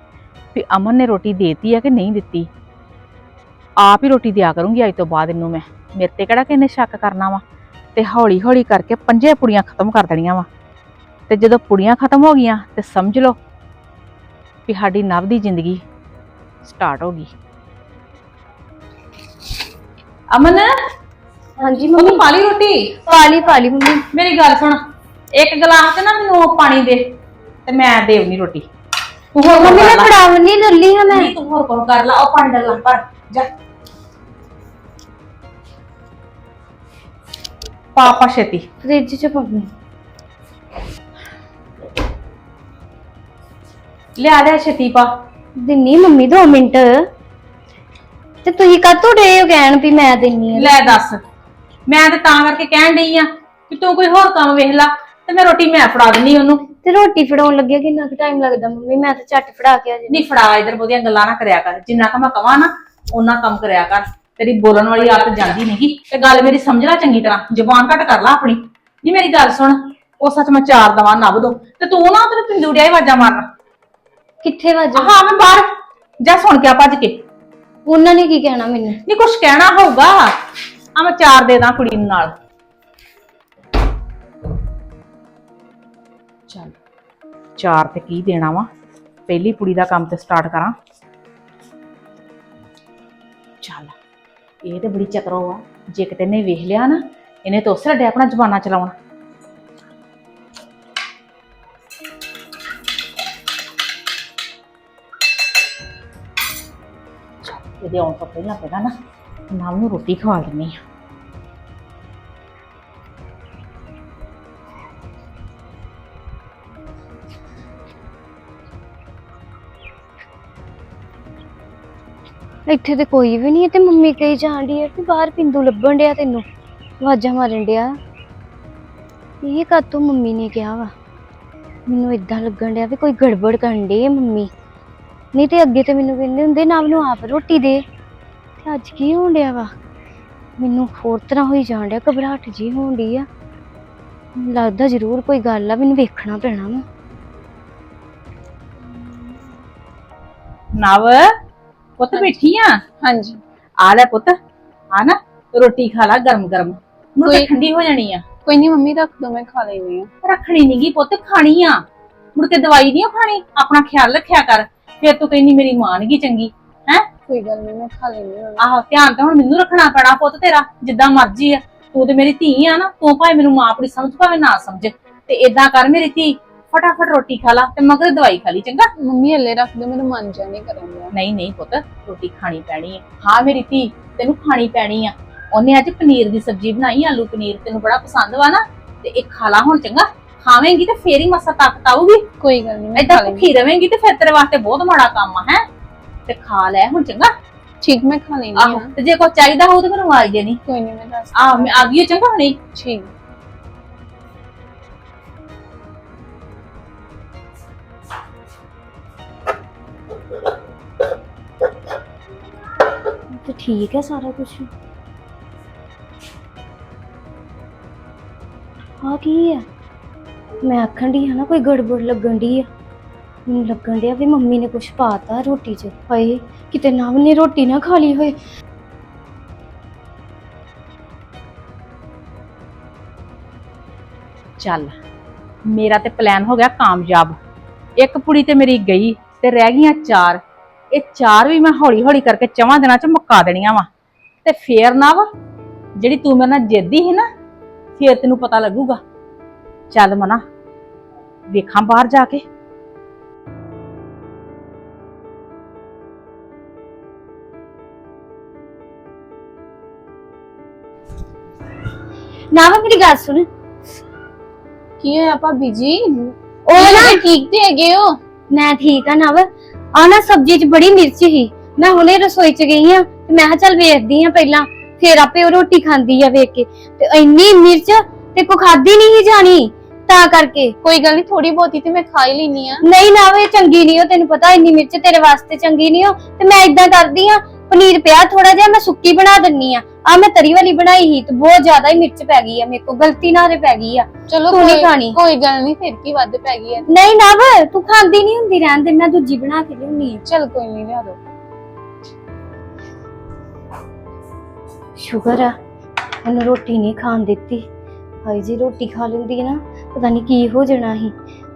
ਵੀ ਅਮਨ ਨੇ ਰੋਟੀ ਦੇਤੀ ਆ ਕਿ ਨਹੀਂ ਦਿੱਤੀ? ਆਪ ਹੀ ਰੋਟੀ ਦਿਆ ਕਰੂੰਗੀ ਅੱਜ ਤੋਂ ਬਾਅਦ ਇਹਨੂੰ ਮੈਂ। ਮੇਰੇ ਤੇ ਕਿਹੜਾ ਕਿੰਨੇ ਸ਼ੱਕ ਕਰਨਾ ਵਾ? ਤੇ ਹੌਲੀ ਹੌਲੀ ਕਰਕੇ ਪੰਜੇ ਪੁੜੀਆਂ ਖਤਮ ਕਰ ਦੇਣੀਆਂ ਵਾ। ਤੇ ਜਦੋਂ ਪੁੜੀਆਂ ਖਤਮ ਹੋ ਗਈਆਂ ਤੇ ਸਮਝ ਲਓ ਵੀ ਸਾਡੀ ਨਵ ਦੀ ਜ਼ਿੰਦਗੀ ਸਟਾਰਟ ਹੋ ਗਈ। ਅਮਨ? ਹਾਂਜੀ ਮੰਮੀ। ਪਾ ਲਈ ਰੋਟੀ? ਪਾਲੀ ਪਾਲੀ ਮੰਮੀ। ਮੇਰੀ ਗੱਲ ਸੁਣ ਇੱਕ ਗਲਾਸ ਤੇ ਨਾ ਮੈਨੂੰ ਉਹ ਪਾਣੀ ਦੇ ਤੇ ਮੈਂ ਦੇਵਨੀ ਰੋਟੀ। ਹੋਰ ਮੰਮੀ ਮੈਂ ਲਾ। ਫੜਾਵਣੀ ਲੱਲੀ ਹਾਂ ਮੈਂ। ਨਹੀਂ ਤੂੰ ਹੋਰ ਕੋਲ ਕਰ ਲਾ ਉਹ ਪਾਣੀ ਦਾ ਗਲਾਸ ਭਰ ਜਾ। ਪਾਪਾ ਛੇਤੀ। ਫ੍ਰਿਜ ਚ ਪਾਉਣੀ ਲਿਆ ਲਿਆ ਛੇਤੀ ਪਾ। ਦਿੰਨੀ ਮੰਮੀ 2 ਮਿੰਟ। ਤੇ ਤੁਸੀਂ ਕਾਤੋਂ ਡੇ ਹੋ ਕਹਿਣ ਵੀ ਮੈਂ ਦਿੰਨੀ ਆ? ਲੈ ਦੱਸ। ਮੈਂ ਤੇ ਤਾਂ ਕਰਕੇ ਕਹਿਣ ਡਈ ਆ ਕਿ ਤੂੰ ਕੋਈ ਹੋਰ ਕੰਮ ਵੇਖ ਲਾ ਤੇ ਮੈਂ ਰੋਟੀ ਮੈਂ ਫੜਾ ਦਿੰਨੀ ਉਹਨੂੰ। ਤੇ ਰੋਟੀ ਫੜਾਉਣ ਲੱਗਿਆ ਕਿੰਨਾ ਕੁ ਟਾਈਮ ਲੱਗਦਾ ਮੰਮੀ? ਮੈਂ ਤਾਂ ਝੱਟ ਫੜਾ ਕੇ ਆ ਜਾਂਦੀ। ਨਹੀਂ ਫੜਾ ਇਧਰ ਬਹੁਤੀਆਂ ਗੱਲਾਂ ਨਾ ਕਰਿਆ ਕਰ। ਜਿੰਨਾ ਕ ਮੈਂ ਕਵਾਂ ਨਾ ਉਹਨਾਂ ਕੰਮ ਕਰਿਆ ਕਰ। ਤੇਰੀ ਬੋਲਣ ਵਾਲੀ ਆਦਤ ਜਾਂਦੀ ਨਹੀਂਗੀ ਤੇ ਗੱਲ ਮੇਰੀ ਸਮਝ ਲੈ ਚੰਗੀ ਤਰ੍ਹਾਂ। ਜ਼ੁਬਾਨ ਘੱਟ ਕਰ ਲੈ ਆਪਣੀ। ਨਹੀਂ ਮੇਰੀ ਗੱਲ ਸੁਣ। ਉਹ ਸੱਚ ਮੈਂ ਚਾਰ ਦਵਾ ਨੱਬ ਦੋ। ਤੇ ਤੂੰ ਨਾ ਤੇਰੇ ਪਿੰਦੂੜਿਆ ਹੀ ਆਵਾਜ਼ਾਂ ਮਾਰਨਾ ਕਿੱਥੇ ਵੱਜ? ਹਾਂ ਮੈਂ ਬਾਹਰ। ਜਾ ਸੁਣ ਕੇ ਆ ਭੱਜ ਕੇ। ਉਹਨਾਂ ਨੇ ਕੀ ਕਹਿਣਾ ਮੈਨੂੰ? ਨਹੀਂ ਕੁਛ ਕਹਿਣਾ ਹੋਊਗਾ। ਆ ਮੈਂ ਚਾਰ ਦੇ ਦਾਂ ਕੁੜੀ ਨੂੰ ਨਾਲ। ਚੱਲ। ਚਾਰ ਤੇ ਕੀ ਦੇਣਾ ਵਾ? ਪਹਿਲੀ ਕੁੜੀ ਦਾ ਕੰਮ ਤੇ ਸਟਾਰਟ ਕਰਾਂ। ਚੱਲ। ਇਹ ਤੇ ਬੜੀ ਚਤਰੋ ਆ। ਜੇ ਕਿਤੇ ਨੇ ਵੇਖ ਲਿਆ ਨਾ, ਇਹਨੇ ਤਾਂ ਉਸੇ ਡੇ ਆਪਣਾ ਜ਼ਮਾਨਾ ਚਲਾਉਣਾ। ਇਹਦੇ ਆਉਣ ਤੋਂ ਪਹਿਲਾਂ ਪਹਿਲਾਂ ਨਾ ਨਾਮ ਨੂੰ ਰੋਟੀ ਖਵਾ ਦਿੰਨੀ ਆ। ਇੱਥੇ ਤੇ ਕੋਈ ਵੀ ਨਹੀਂ ਹੈ ਤੇ ਮੰਮੀ ਕਹੀ ਜਾਣ ਡਈ ਹੈ ਕਿ ਬਾਹਰ ਪਿੰਦੂ ਲੱਭਣ ਡਿਆ ਤੈਨੂੰ, ਆਵਾਜ਼ਾਂ ਮਾਰਨ ਡਿਆ। ਇਹ ਕਾਤੋਂ ਮੰਮੀ ਨੇ ਕਿਹਾ ਵਾ? ਮੈਨੂੰ ਇਦਾਂ ਲੱਗਣ ਡਿਆ ਵੀ ਕੋਈ ਗੜਬੜ ਕਰਨ ਡਈ ਹੈ ਮੰਮੀ। ਨਹੀਂ ਤੇ ਅੱਗੇ ਤੇ ਮੈਨੂੰ ਕਹਿੰਦੇ ਹੁੰਦੇ, ਨਾ ਮੈਨੂੰ ਆਪ ਰੋਟੀ ਦੇ। ਤੇ ਅੱਜ ਕੀ ਹੋਣ ਡਿਆ ਵਾ? ਮੈਨੂੰ ਹੋਰ ਤਰ੍ਹਾਂ ਹੋਈ ਜਾਣ ਡਿਆ, ਘਬਰਾਹਟ ਜੀ ਹੋਣ ਡਈ ਆ। ਲੱਗਦਾ ਜ਼ਰੂਰ ਕੋਈ ਗੱਲ ਆ, ਮੈਨੂੰ ਵੇਖਣਾ ਪੈਣਾ ਵਾ। ਨਵ? ਪੁੱਤ ਬੈਠੀ ਆ? ਹਾਂਜੀ। ਆ ਲੈ ਪੁੱਤ ਆ ਨਾ ਰੋਟੀ ਖਾ ਲਾ ਗਰਮ ਗਰਮ ਮੁੜ ਕੇ ਕੋਈ- ਠੰਡੀ ਹੋ ਜਾਣੀ ਆ। ਕੋਈ ਨਹੀਂ ਮੰਮੀ ਰੱਖ ਦੋ ਮੈਂ ਖਾ ਲੈਣੀ ਆ। ਰੱਖਣੀ ਨਹੀਂਗੀ ਪੁੱਤ ਖਾਣੀ ਆ। ਮੁੜ ਕੇ ਦਵਾਈ ਨਹੀਂ ਖਾਣੀ ਆਪਣਾ ਖਿਆਲ ਰੱਖਿਆ ਕਰ। ਫਿਰ ਤੂੰ ਕਹਿੰਦੀ ਮੇਰੀ ਮਾਂ ਨੀ ਗੀ ਚੰਗੀ ਹੈ? ਕੋਈ ਗੱਲ ਨਹੀਂ ਮੈਂ ਖਾ ਲੈਣੀ ਆ। ਆਹੋ ਧਿਆਨ ਤਾਂ ਹੁਣ ਮੈਨੂੰ ਰੱਖਣਾ ਪੈਣਾ ਪੁੱਤ ਤੇਰਾ ਜਿੱਦਾਂ ਮਰਜ਼ੀ ਆ। ਤੂੰ ਤੇ ਮੇਰੀ ਧੀ ਆ ਨਾ ਤੂੰ ਭਾਵੇਂ ਮੈਨੂੰ ਮਾਂ ਆਪਣੀ ਸਮਝ ਭਾਵੇਂ ਨਾ ਸਮਝ। ਤੇ ਇਦਾਂ ਕਰ ਮੇਰੀ ਧੀ ਫਟਾਫਟ ਰੋਟੀ ਖਾ ਲਾ ਤੇ ਮਗਰ ਦਵਾਈ ਖਾ ਲਈ ਚੰਗਾ? ਮੰਮੀ ਹੱਲੇ ਰੱਖ ਦੋ ਮੈਨੂੰ ਮਨ ਜਾ ਨਹੀਂ ਕਰਨ ਨਹੀਂ ਨਹੀਂ ਪੁੱਤ ਰੋਟੀ ਖਾਣੀ ਪੈਣੀ ਹੈ ਹਾਂ ਮੇਰੀ ਧੀ ਤੈਨੂੰ ਖਾਣੀ ਪੈਣੀ ਆ। ਉਹਨੇ ਅੱਜ ਪਨੀਰ ਦੀ ਸਬਜ਼ੀ ਬਣਾਈ ਆਲੂ ਪਨੀਰ ਤੈਨੂੰ ਬੜਾ ਪਸੰਦ ਵਾ ਨਾ ਤੇ ਇਹ ਖਾ ਲਾ ਹੁਣ ਚੰਗਾ? ਖਾਵੇਂਗੀ ਤੇ ਫੇਰ ਹੀ ਮਸਾ ਤਾਕਤ ਆਊਗੀ। ਕੋਈ ਗੱਲ ਨਹੀਂ ਮੈਂ ਏਦਾਂ ਖਾ ਭੁੱਖੀ ਰਵੇਂਗੀ ਤੇ ਫਿਰ ਤੇਰੇ ਵਾਸਤੇ ਬਹੁਤ ਮਾੜਾ ਕੰਮ ਆ ਹੈ? ਤੇ ਖਾ ਲੈ ਹੁਣ ਚੰਗਾ? ਠੀਕ ਮੈਂ ਖਾ ਲੈਣੀ ਆਹੋ ਆ ਤੇ ਜੇ ਕੋਈ ਚਾਹੀਦਾ ਹੋਊ ਤੇ ਮੈਨੂੰ ਆਵਾਜ਼ ਦੇਣੀ। ਕੋਈ ਨਹੀਂ ਮੈਂ ਦੱਸ ਆ ਮੈਂ ਆ ਗਈ ਹਾਂ ਚੰਗਾ ਹੁਣੇ। ਠੀਕ। ਠੀਕ ਹੈ ਸਾਰਾ ਕੁਝ ਹਾਂ ਕੀ ਹੈ? ਮੈਂ ਆਖਣ ਦੀ ਹਾਂ ਨਾ, ਕੋਈ ਗੜਬੜ ਲੱਗਣ ਦੀ ਆ। ਮੈਨੂੰ ਲੱਗਣ ਡਿਆ ਵੀ ਮੰਮੀ ਨੇ ਕੁਝ ਪਾਤਾ ਰੋਟੀ 'ਚ। ਹਾਏ, ਕਿਤੇ ਨਾ ਨੇ ਰੋਟੀ ਨਾ ਖਾ ਲਈ ਹੋਏ। ਚੱਲ, ਮੇਰਾ ਤੇ ਪਲਾਨ ਹੋ ਗਿਆ ਕਾਮਯਾਬ। ਇੱਕ ਪੁੜੀ ਤੇ ਮੇਰੀ ਗਈ ਤੇ ਰਹਿ ਗਈਆਂ ਚਾਰ। ਇਹ ਚਾਰ ਵੀ ਮੈਂ ਹੌਲੀ ਹੌਲੀ ਕਰਕੇ ਚਵਾਂ ਦਿਨਾਂ ਚ ਮੁੱਕਾ ਦੇਣੀਆਂ ਵਾ। ਤੇ ਫੇਰ ਨਾ ਵਾ ਜਿਹੜੀ ਤੂੰ ਮੇਰੇ ਨਾਲ ਜਿੱਦੀ ਸੀ ਨਾ ਫੇਰ ਤੈਨੂੰ ਪਤਾ ਲੱਗੂਗਾ। ਚੱਲ ਮਨਾ ਵੇਖਾਂ ਬਾਹਰ ਜਾ ਕੇ। ਨਾ ਵਾ ਮੇਰੀ ਗੱਲ ਸੁਣ। ਕੀ ਹੋਇਆ ਭਾਬੀ ਜੀ? ਉਹ ਨਾ ਠੀਕ ਤੇ ਹੈਗੇ ਹੋ? ਮੈਂ ਠੀਕ ਆ ਨਵ ਆ ਨਾ ਸਬਜ਼ੀ 'ਚ ਬੜੀ ਮਿਰਚ ਸੀ। ਮੈਂ ਹੁਣੇ ਰਸੋਈ 'ਚ ਗਈ ਆ ਤੇ ਮੈਂ ਕਿਹਾ ਚੱਲ ਵੇਖਦੀ ਆ ਪਹਿਲਾਂ। ਫੇਰ ਆਪੇ ਉਹ ਰੋਟੀ ਖਾਂਦੀ ਆ ਵੇਖ ਕੇ। ਤੇ ਇੰਨੀ ਮਿਰਚ ਤੇ ਕੋ ਖਾਦੀ ਨਹੀਂ ਜਾਣੀ। ਤਾਂ ਕਰਕੇ ਕੋਈ ਗੱਲ ਨਹੀਂ ਥੋੜੀ ਬਹੁਤੀ ਤੇ ਮੈਂ ਖਾ ਹੀ ਲੈਣੀ ਆ। ਨਹੀਂ ਨਾ ਇਹ ਚੰਗੀ ਨਹੀਂ ਉਹ ਤੈਨੂੰ ਪਤਾ ਇੰਨੀ ਮਿਰਚ ਤੇਰੇ ਵਾਸਤੇ ਚੰਗੀ ਨਹੀਂ ਉਹ ਤੇ ਮੈਂ ਇਦਾਂ ਕਰਦੀ ਆ ਪਨੀਰ ਪਿਆ ਥੋੜਾ ਜਿਹਾ ਮੈਂ ਸੁੱਕੀ ਬਣਾ ਦਿੰਨੀ ਆ। ਆ ਮੈਂ ਤਰੀ ਵਾਲੀ ਬਣਾਈ ਸੀ ਤੇ ਬਹੁਤ ਜ਼ਿਆਦਾ ਹੀ ਮਿਰਚ ਪੈ ਗਈ ਆ ਮੇਰੇ ਕੋ ਗਲਤੀ ਨਾਲ ਪੈ ਗਈ ਆ। ਚਲੋ ਤੂੰ ਨਹੀਂ ਖਾਣੀ। ਕੋਈ ਗੱਲ ਨਹੀਂ ਫਿਰ ਕੀ ਵੱਧ ਪੈ ਗਈ ਹੈ ਨਹੀਂ ਨਵ ਤੂੰ ਖਾਂਦੀ ਨਹੀਂ ਹੁੰਦੀ ਰਹਿਣ ਦੇ ਮੈਂ ਦੂਜੀ ਬਣਾ ਕੇ ਲਿਆਉਣੀ ਆ। ਚਲ ਕੋਈ ਨਹੀਂ ਲਿਆ ਦੋ। ਸ਼ੁਕਰ ਆ ਉਹਨੂੰ ਰੋਟੀ ਨਹੀਂ ਖਾਣ ਦਿੱਤੀ। ਹਾਈ ਜੀ ਰੋਟੀ ਖਾ ਲੈਂਦੀ ਨਾ ਪਤਾ ਨਹੀਂ ਕੀ ਹੋ ਜਾਣਾ ਸੀ।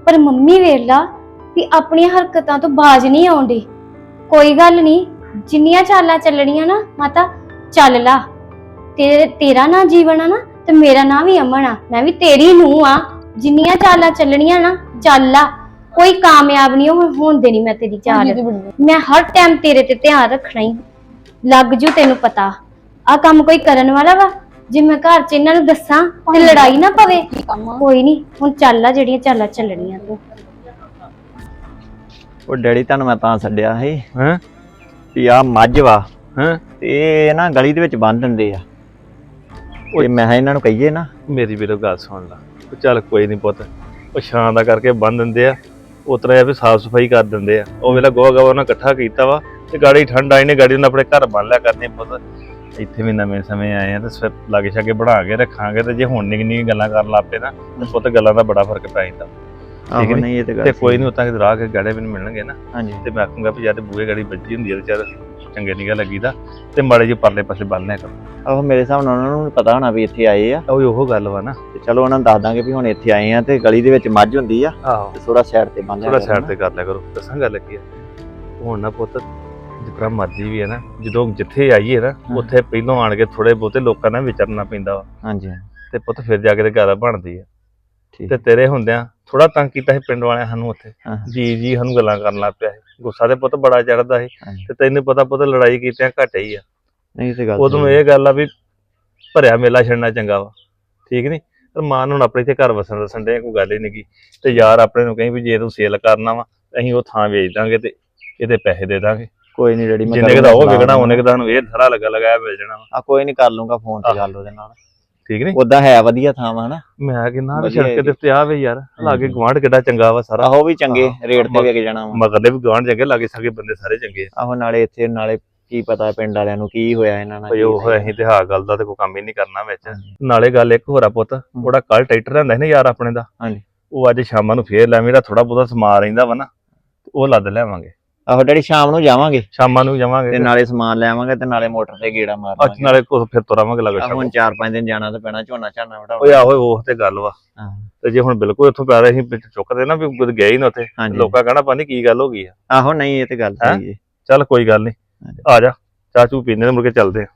ਪਰ ਮੰਮੀ ਵੇਲਾ ਵੀ ਆਪਣੀਆਂ ਹਰਕਤਾਂ ਤੋਂ ਬਾਜ ਨਹੀਂ ਆਉਂਦੀ। ਕੋਈ ਗੱਲ ਨਹੀਂ ਜਿੰਨੀਆਂ ਚਾਲਾਂ ਚੱਲਣੀਆਂ ਨਾ ਮਾਤਾ ਚੱਲ ਲਾ। ਤੇ ਤੇਰਾ ਨਾ ਜੀਵਨ ਆ ਨਾ ਤੇ ਮੇਰਾ ਨਾਂ ਵੀ ਅਮਨ ਆ। ਮੈਂ ਵੀ ਤੇਰੀ ਨੂੰ ਆ। ਜਿੰਨੀਆਂ ਚਾਲਾਂ ਚੱਲਣੀਆਂ ਨਾ ਚੱਲ ਲਾ। ਕੋਈ ਕਾਮਯਾਬ ਨਹੀਂ ਹੋ- ਹੋਣ ਦੇਣੀ ਮੈਂ ਤੇਰੀ ਚਾਲ। ਮੈਂ ਹਰ ਟਾਈਮ ਤੇਰੇ ਤੇ ਧਿਆਨ ਰੱਖਣਾ ਹੀ। ਲੱਗ ਜੂ ਤੈਨੂੰ ਪਤਾ। ਆ ਕੰਮ ਕੋਈ ਕਰਨ ਵਾਲਾ ਵਾ? ਜੇ ਮੈਂ ਘਰ 'ਚ ਇਹਨਾਂ ਨੂੰ ਦੱਸਾਂ ਤੇ ਲੜਾਈ ਨਾ ਪਵੇ। ਕੋਈ ਨਹੀਂ ਹੁਣ ਚੱਲ ਆ ਜਿਹੜੀਆਂ ਚਾਲਾਂ ਚੱਲਣੀਆਂ ਤੂੰ। ਉਹ ਡੈਡੀ ਤੁਹਾਨੂੰ ਮੈਂ ਤਾਂ ਛੱਡਿਆ ਸੀ। ਹੈਂ? ਵੀ ਆ ਮੱਝ ਵਾ ਹੈਂ? ਤੇ ਇਹ ਨਾ ਗਲੀ ਦੇ ਵਿੱਚ ਬੰਨ ਦਿੰਦੇ ਆ। ਉਹ ਮੈਂ ਕਿਹਾ ਇਹਨਾਂ ਨੂੰ ਕਹੀਏ ਨਾ। ਮੇਰੀ ਵੀਰੋ ਗੱਲ ਸੁਣ ਲਾ। ਉਹ ਚੱਲ ਕੋਈ ਨਹੀਂ ਪੁੱਤ। ਉਹ ਛਾਂ ਦਾ ਕਰਕੇ ਬੰਨ ਦਿੰਦੇ ਆ। ਉਤਰਾ ਇਹ ਵੀ ਸਾਫ਼ ਸਫ਼ਾਈ ਕਰ ਦਿੰਦੇ ਆ। ਉਹ ਵੇਲਾ ਗੋਹਾ ਗਵਾ ਉਹਨਾਂ ਇਕੱਠਾ ਕੀਤਾ ਵਾ। ਤੇ ਗਾੜੀ ਠੰਡ ਆਈ ਨੇ ਗਾੜੀ ਨੂੰ ਆਪਣੇ ਘਰ ਬੰਨ ਲਿਆ ਕਰਨੀ ਪੁੱਤ। ਇੱਥੇ ਵੀ ਨਵੇਂ ਸਮੇਂ ਆਏ ਆ ਤੇ ਲਾਗੇ ਛਾਗੇ ਬਣਾ ਕੇ ਰੱਖਾਂਗੇ ਤੇ ਜੇ ਹੁਣ ਨਿੱਕੀ ਨਿੱਕੀ ਗੱਲਾਂ ਕਰਨ ਲੱਗ ਪਏ ਨਾ ਤੇ ਪੁੱਤ ਗੱਲਾਂ ਦਾ ਬੜਾ ਫ਼ਰਕ ਪੈ ਜਾਂਦਾ। ਆਹੋ ਨੀ? ਨਹੀਂ ਇਹ ਤੇ ਗੱਲ ਤੇ ਕੋਈ। ਨਹੀਂ ਉਤਾਂ ਕਿ ਰਾਹ ਕੇ ਗਾੜੇ ਮੈਨੂੰ ਮਿਲਣਗੇ ਨਾ। ਹਾਂਜੀ। ਤੇ ਮੈਂ ਆਖੂੰਗਾ ਵੀ ਜਦ ਬੂਹੇ ਗਾੜੀ ਵੱਜੀ ਹੁੰਦੀ ਆ ਤੇ ਚੱਲ ਚੰਗੇ ਨਿਗਾ ਲੱਗੀਦਾ। ਤੇ ਮਾੜੇ ਜਿਹੇ ਪਰਲੇ ਪਾਸੇ ਬੰਨ ਲਿਆ ਕਰੋ। ਆਹੋ ਮੇਰੇ ਹਿਸਾਬ ਨਾਲ ਉਹਨਾਂ ਨੂੰ ਵੀ ਪਤਾ ਹੋਣਾ ਵੀ ਇੱਥੇ ਆਏ ਆ। ਉਹ ਉਹ ਗੱਲ ਵਾ ਨਾ। ਤੇ ਚਲੋ ਉਹਨਾਂ ਨੂੰ ਦੱਸ ਦਾਂਗੇ ਵੀ ਹੁਣ ਇੱਥੇ ਆਏ ਆ ਤੇ ਗਲੀ ਦੇ ਵਿੱਚ ਮੱਝ ਹੁੰਦੀ ਆ। ਆਹੋ। ਤੇ ਥੋੜਾ ਸਾਈਡ ਤੇ ਬੰਨ ਲਿਆ ਥੋੜਾ ਸਾਈਡ। ਤੇ ਕਰ ਲਿਆ ਕਰੋ। ਦੱਸਾਂ ਗੱਲ ਕੀ ਆ? ਹੁਣ ਨਾ ਪੁੱਤ ਜਿਤਨਾ ਮਰਜ਼ੀ ਵੀ ਹੈ ਨਾ ਜਦੋਂ ਜਿੱਥੇ ਆਈਏ ਨਾ ਹਾਂ। ਉੱਥੇ ਪਹਿਲੋਂ ਆਣ ਕੇ ਥੋੜੇ ਬਹੁਤੇ ਲੋਕਾਂ ਨਾਲ ਵਿਚਰਨਾ ਪੈਂਦਾ ਵਾ। ਹਾਂਜੀ। ਤੇ ਪੁੱਤ ਫਿਰ ਜਾ ਕੇ ਤੇ ਗੱਲ ਬਣਦੀ ਆ। ਤੇ ਤੇਰੇ ਹੁੰਦਿਆਂ ਥੋੜਾ ਤੰਗ ਕੀਤਾ ਸੀ ਪਿੰਡ ਵਾਲਿਆਂ ਸਾਨੂੰ ਉੱਥੇ। ਹਾਂ। ਜੀ ਜੀ ਸਾਨੂੰ ਗੱਲਾਂ ਕਰਨ ਲੱਗ ਪਿਆ ਸੀ। ਗੁੱਸਾ ਤੇ ਪੁੱਤ ਬੜਾ ਚੜਦਾ ਸੀ ਹਾਂਜੀ। ਤੇ ਤੈਨੂੰ ਪਤਾ ਪੁੱਤ ਲੜਾਈ ਕੀਤਿਆਂ ਘਟੇ ਹੀ ਆ। ਨਹੀਂ ਇਹ ਤੇ ਗੱਲ ਉਦੋਂ ਸਹੀ ਇਹ ਗੱਲ ਆ ਵੀ ਭਰਿਆ ਮੇਲਾ ਛੱਡਣਾ ਚੰਗਾ ਵਾ ਠੀਕ ਨਹੀਂ ਪਰ ਮਾਂ ਨੂੰ ਹੁਣ ਆਪਣੇ ਇੱਥੇ ਘਰ ਵਸਣ ਦੱਸਣ ਦੇ ਕੋਈ ਗੱਲ ਹੀ ਨਹੀਂ ਤੇ ਯਾਰ ਆਪਣੇ ਨੂੰ ਕਹੀਂ ਵੀ ਜੇ ਤੂੰ ਸੇਲ ਕਰਨਾ ਵਾ ਅਸੀਂ ਉਹ ਥਾਂ ਵੇਚ ਦਾਂਗੇ ਤੇ ਇਹਦੇ ਪੈਸੇ ਦੇ ਦਾਂਗੇ। ਕੋਈ ਨਹੀਂ ਡੈਡੀ ਮੈਂ ਜਿੰਨੇ ਕੁ ਦਾ ਉਹ ਕਰੂੰਗਾ ਵਿਕਣਾ ਉਹਨੇ ਕੁ ਦਾ ਨੂੰ ਇਹ ਸਾਰਾ ਲੱਗਾ ਲਗਾਇਆ ਮਿਲ ਜਾਣਾ ਵਾ। ਆ ਕੋਈ ਨਹੀਂ ਕਰ ਲੂੰਗਾ ਫੋਨ ਤੇ। ਗੱਲ ਉਹਦੇ ਨਾਲ। ਠੀਕ ਨਹੀਂ ਉਦਾਂ ਹੈ ਵਧੀਆ ਥਾਂ ਵਾ ਹਨਾ। ਮੈਂ ਕਿੰਨਾ ਵੀ ਸੜਕ ਦੇ ਉੱਤੇ ਆ ਵੇ ਯਾਰ। ਲਾਗੇ। ਗਵਾਂਢ ਕਿੱਡਾ ਚੰਗਾ ਵਾ ਸਾਰਾ। ਆਹੋ ਵੀ ਚੰਗੇ ਰੇਟ ਤੇ ਵਿਕ ਜਾਣਾ ਵਾ। ਮਗਰਲੇ ਵੀ ਗਵਾਂਢ ਚੰਗੇ ਲਾਗੇ ਸਾਗੇ ਬੰਦੇ ਸਾਰੇ ਚੰਗੇ। ਆਹੋ ਨਾਲੇ ਇੱਥੇ ਨਾਲੇ ਕੀ ਪਤਾ ਪਿੰਡ ਵਾਲਿਆਂ ਨੂੰ ਕੀ ਹੋਇਆ ਇਹਨਾਂ ਨਾਲ ਉਹ ਨਹੀਂ। ਅਸੀਂ ਤੇ ਹਾਂ ਗੱਲ ਦਾ ਤੇ ਕੋਈ ਕੰਮ ਹੀ ਨਹੀਂ ਕਰਨਾ ਵਿੱਚ। ਨਾਲੇ ਗੱਲ ਇੱਕ ਹੋਰ ਆ ਪੁੱਤ ਉਹਦਾ ਕੱਲ ਟਰੈਕਟਰ ਰਹਿੰਦਾ ਸੀ ਨਾ ਯਾਰ ਆਪਣੇ ਦਾ। ਹਾਂਜੀ। ਉਹ ਅੱਜ ਸ਼ਾਮਾਂ ਨੂੰ ਫੇਰ ਲੈ ਮੇਰਾ ਥੋੜਾ ਬਹੁਤਾ ਸਮਾਨ ਰਹਿੰਦਾ ਵਾ ਨਾ ਉਹ ਲੱਦ ਲਿਆਵਾਂਗੇ। ਆਹੋ ਡੈਡੀ ਸ਼ਾਮ ਨੂੰ ਜਾਵਾਂਗੇ। ਸ਼ਾਮਾਂ ਨੂੰ ਜਾਵਾਂਗੇ। ਤੇ ਨਾਲੇ ਸਮਾਨ ਲੈ ਆਵਾਂਗੇ ਤੇ ਨਾਲੇ ਮੋਟਰ ਤੇ ਗੇੜਾ ਅੱਜ ਮਾਰਾਂਗੇ ਨਾਲੇ ਕੁਛ ਫਿਰ ਤੁਰਾਵਾਂਗੇ ਲੱਗ ਹੁਣ 4-5 ਦਿਨ ਜਾਣਾ ਤੇ ਪੈਣਾ ਝੋਨਾ ਝਾਨਾ ਓਏ ਵਟਾਉਣਾ ਆਹੋ ਉਹ ਤੇ ਗੱਲ ਵਾ। ਤੇ ਜੇ ਹੁਣ ਬਿਲਕੁਲ ਇੱਥੋਂ ਪੈ ਰਹੇ ਸੀ ਵਿੱਚ ਚੁੱਕਦੇ ਨਾ ਵੀ ਕੁਝ ਗਏ ਹੀ ਨਾ ਉੱਥੇ। ਲੋਕਾਂ ਕਹਿਣਾ ਪਾਣੀ ਕੀ ਗੱਲ ਹੋ ਗਈ ਆ। ਆਹੋ ਨਹੀਂ ਇਹ ਤੇ ਗੱਲ? ਸਹੀ ਹੈ? ਚੱਲ ਕੋਈ ਗੱਲ ਨਹੀਂ। ਆ ਜਾ ਚਾਹ ਚੂ ਪੀਨੇ ਤੇ ਮੁੜ ਕੇ ਚੱਲਦੇ ਆ।